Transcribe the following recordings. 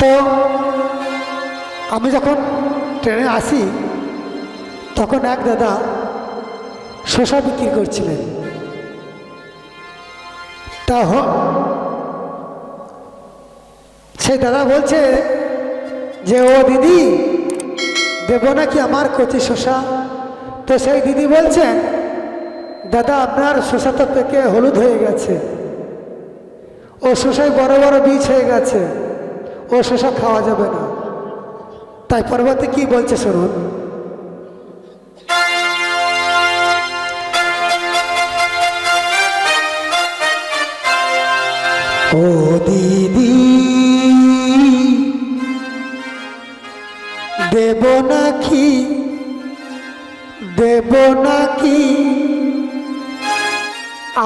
তো আমি যখন ট্রেনে আসি, তখন এক দাদা শসা বিক্রি করছিলেন। তা হ সেই দাদা বলছে যে, ও দিদি, দেব নাকি আমার কচি শসা? তো সেই দিদি বলছেন দাদা, আপনার শসা তো পেকে হলুদ হয়ে গেছে। ও শসায় বড় বড় বীজ হয়ে গেছে। ও শসা খাওয়া যাবে না। তাই পরবর্তী কি বলছে শুনুন। ও দিদি, দেব নাকি দেব নাকি,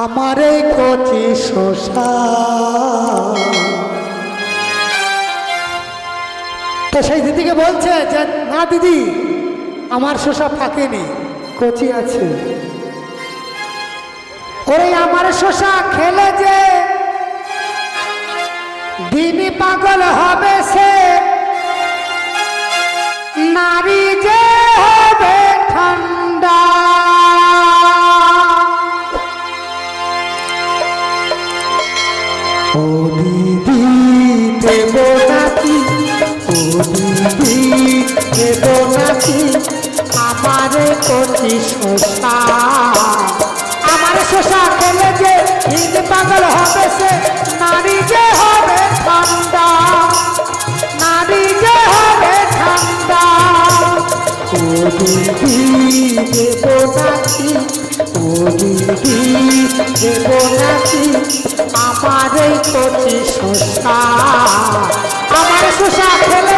আমার কচি শশা। তো সেই দিদিকে বলছে যে, না দিদি, আমার শশা পাকেনি কচি আছে। ওরে আমার শশা খেলে যে দিনই পাগল হবে সে। নারী যে হবে ঠান্ডা। ও দিদি দেব দেব নাকি আমার খেলে হিন্দ পাগল হবে সে নারী যে নাকি আমার এই কচি শশা আমার শশা খেলে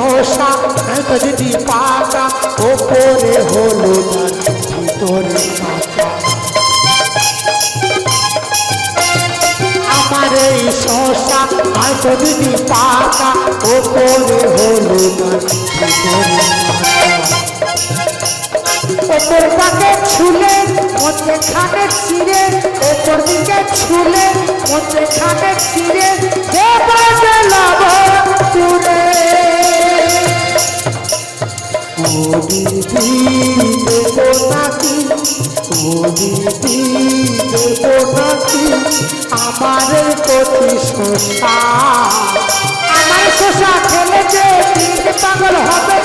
শশা যদি পাকা ওপরে হলো ভিতরে কাঁচা। আমার এই শশা হয়তো যদি পাকা ওপরে হলো ভিতরে ওপর পাকে ছুলে মধ্যে খানে ছিঁড়ে, ওপর আমার প্রতি শশা আমার শশা খেলে যে পাগল হবে